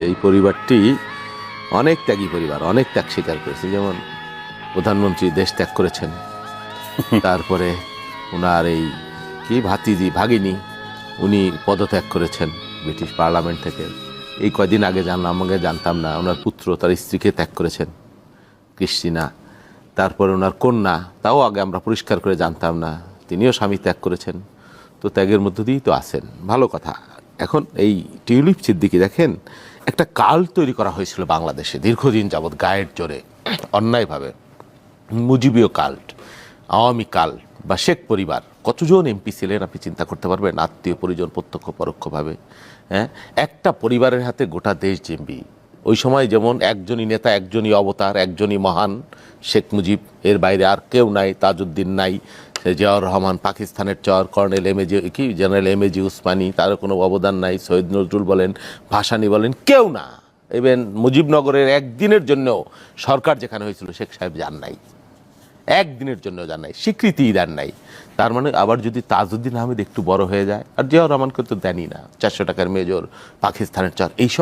এই পরিবারটি অনেক ত্যাগী পরিবার অনেক ত্যাগ স্বীকার করেছে। যেমন প্রধানমন্ত্রী দেশ ত্যাগ করেছেন তারপরে ওনার এই কি ভাতিজি ভাগিনী উনি পদত্যাগ করেছেন ব্রিটিশ পার্লামেন্ট থেকে। এই কয়দিন আগে জানলাম আমাকে জানতাম না ওনার পুত্র তার স্ত্রীকে ত্যাগ করেছেন ক্রিস্টিনা তারপরে ওনার কন্যা তাও আগে আমরা পরিষ্কার করে জানতাম না তিনিও স্বামী ত্যাগ করেছেন। তো ত্যাগের মধ্য দিয়েই তো আছেন ভালো কথা। এখন এই টিউলিপ সিদ্দিকি দেখেন একটা কাল তৈরি করা হয়েছিল বাংলাদেশে, দীর্ঘদিন যাবৎ গায়ের জোরে, অন্যায়ভাবে, মুজিবীয় কাল্ট আওয়ামী কাল্ট বা শেখ পরিবার, কতজন এমপি ছিলেন আপনি চিন্তা করতে পারবেন? আত্মীয়, পরিজন, প্রত্যক্ষ, পরোক্ষভাবে হ্যাঁ? একটা পরিবারের হাতে গোটা দেশ জিম্বি। ওই সময় যেমন একজনই নেতা, একজনই অবতার, একজনই মহান শেখ মুজিব, এর বাইরে আর কেউ নাই, তাজউদ্দিন নাই জিয়াউর রহমান পাকিস্তানের চর কর্নেল এমএজি কি? জেনারেল এমএজি উসমানী তারও কোনো অবদান নাই। সৈয়দ নজরুল বলেন, ভাসানী বলেন, কেউ না। ইভেন মুজিবনগরের একদিনের জন্যও সরকার যেখানে হয়েছিল, শেখ সাহেব যান নাই। একদিনের জন্য যান নাই, স্বীকৃতিই দেন নাই। তার মানে আবার যদি তাজউদ্দিন আহমেদ একটু বড় হয়ে যায়, আর জিয়াউর রহমানকে তো দেনই না। চারশো টাকার মেজর পাকিস্তানের চর, এইসব